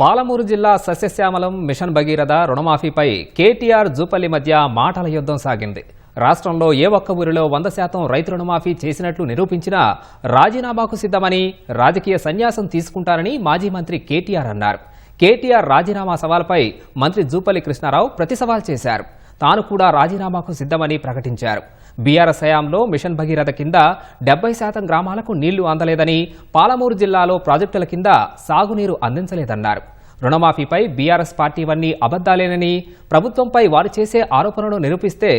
పాలమూరు జిల్లా సస్యశ్యామలం మిషన్ భగీరథ రుణమాఫీపై కేటీఆర్ జూపల్లి మధ్య మాటల యుద్ధం సాగింది. రాష్ట్రంలో ఏ ఒక్క ఊరిలో వంద శాతం రైతు రుణమాఫీ చేసినట్లు నిరూపించినా రాజీనామాకు సిద్ధమని రాజకీయ సన్యాసం తీసుకుంటారని మాజీ మంత్రి కేటీఆర్ అన్నారు. కేటీఆర్ రాజీనామా సవాల్పై మంత్రి జూపల్లి కృష్ణారావు ప్రతి సవాల్ చేశారు. తాను కూడా రాజీనామాకు సిద్ధమని ప్రకటించారు. బీఆర్ఎస్ హయాంలో మిషన్ భగీరథ కింద డెబ్బై శాతం గ్రామాలకు నీళ్ళు అందలేదని పాలమూరు జిల్లాలో ప్రాజెక్టుల కింద సాగునీరు అందించలేదన్నారు. రుణమాఫీపై బీఆర్ఎస్ పార్టీవన్నీ అబద్దాలేనని ప్రభుత్వంపై వారు చేసే ఆరోపణలు నిరూపిస్తే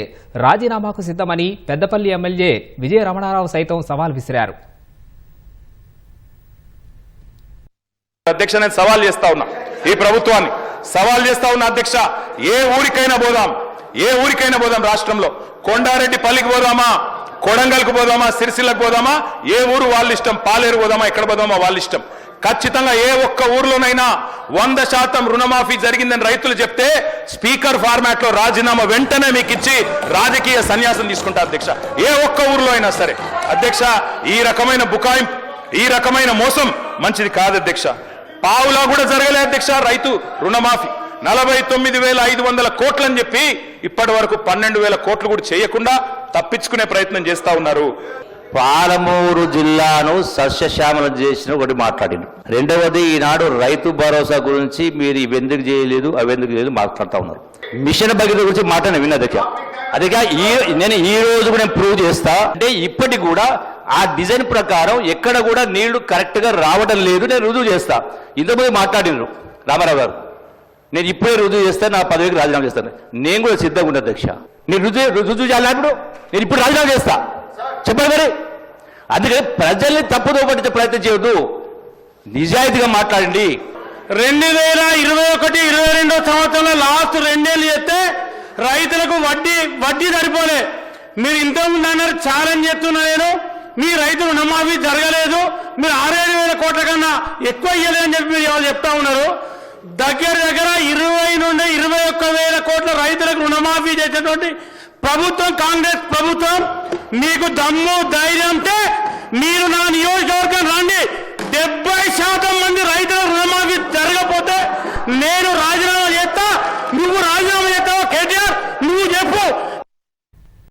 రాజీనామాకు సిద్ధమని పెద్దపల్లి ఎమ్మెల్యే విజయ రమణారావు సైతం సవాల్ విసిరారు. అధ్యక్ష నేను సవాల్ చేస్తా ఉన్నా. ఈ ప్రభుత్వాన్ని సవాల్ చేస్తా ఉన్నా అధ్యక్ష ఏ ఊరికైనా పోదాం. ఏ ఊరికైనా పోదాం రాష్ట్రంలో. కొండారెడ్డి పల్లికి పోదామా? కొడంగల్కి పోదామా? సిరిసిల్లకు పోదామా? ఏ ఊరు వాళ్ళ ఇష్టం? పాలేరు పోదామా? ఎక్కడ పోదామా? వాళ్ళ ఇష్టం. ఖచ్చితంగా ఏ ఒక్క ఊర్లోనైనా వంద శాతం రుణమాఫీ జరిగిందని రైతులు చెప్తే స్పీకర్ ఫార్మాట్లో రాజీనామా వెంటనే మీకు ఇచ్చి రాజకీయ సన్యాసం తీసుకుంటా అధ్యక్ష. ఏ ఒక్క ఊర్లో అయినా సరే. అధ్యక్ష ఈ రకమైన బుకాయింపు ఈ రకమైన మోసం మంచిది కాదు అధ్యక్ష. పావులా కూడా జరగలే అధ్యక్ష రైతు రుణమాఫీ. నలభై తొమ్మిది వేల ఐదు వందల కోట్లని చెప్పి ఇప్పటి వరకు పన్నెండు వేల కోట్లు కూడా చేయకుండా తప్పించుకునే ప్రయత్నం చేస్తా ఉన్నారు. పాలమూరు జిల్లాను సస్యశ్యామలం చేసిన ఒకటి మాట్లాడిండు. రెండవది ఈనాడు రైతు భరోసా గురించి మీరు ఇవెందుకు చేయలేదు అవెందుకు చేయలేదు మాట్లాడుతూ ఉన్నారు. మిషన్ భగీరథ గురించి మాట్లాడిన దగ్గర అదిగా ఈ నేను ఈ రోజు కూడా నేను ప్రూవ్ చేస్తా. అంటే ఇప్పటికి కూడా ఆ డిజైన్ ప్రకారం ఎక్కడ కూడా నీళ్ళు కరెక్ట్గా రావడం లేదు నేను రుజువు చేస్తా. ఇంతకుముందు మాట్లాడినారు రామారావు గారు. నేను ఇప్పుడే రుజువు చేస్తే నా పదవికి రాజీనామా చేస్తాను. నేను కూడా సిద్ధంగా ఉంటాను అధ్యక్ష. నేను రుజువు రుజువు చేయాలన్నప్పుడు నేను ఇప్పుడు రాజీనామా చేస్తా. చెప్పండి మరి. అందుకని ప్రజల్ని తప్పుదో పట్టించే ప్రయత్నం చేయొద్దు. నిజాయితీగా మాట్లాడండి. రెండు వేల ఇరవై ఒకటి ఇరవై రెండో సంవత్సరంలో లాస్ట్ రెండేళ్ళు చేస్తే రైతులకు వడ్డీ వడ్డీ సరిపోలే. మీరు ఇంతకుముందు అన్నారు ఛాలెంజ్ చేస్తున్నా నేను. మీ రైతు రుణమాఫీ జరగలేదు. మీరు ఆరేడు వేల కోట్ల కన్నా ఎక్కువ ఇయ్యలేదని చెప్పి మీరు ఎవరు చెప్తా ఉన్నారు? దగ్గర దగ్గర ఇరవై నుండి ఇరవై ఒక్క వేల కోట్ల రైతులకు రుణమాఫీ చేసేటువంటి ప్రభుత్వం కాంగ్రెస్ ప్రభుత్వం నీకు దమ్ము ధైర్యం అంటే మీరు నా నియోజకవర్గం రండి. డెబ్బై శాతం మంది రైతుల రుణమాఫీ జరగకపోతే నేను రాజీనామా చేస్తా. నువ్వు రాజీనామా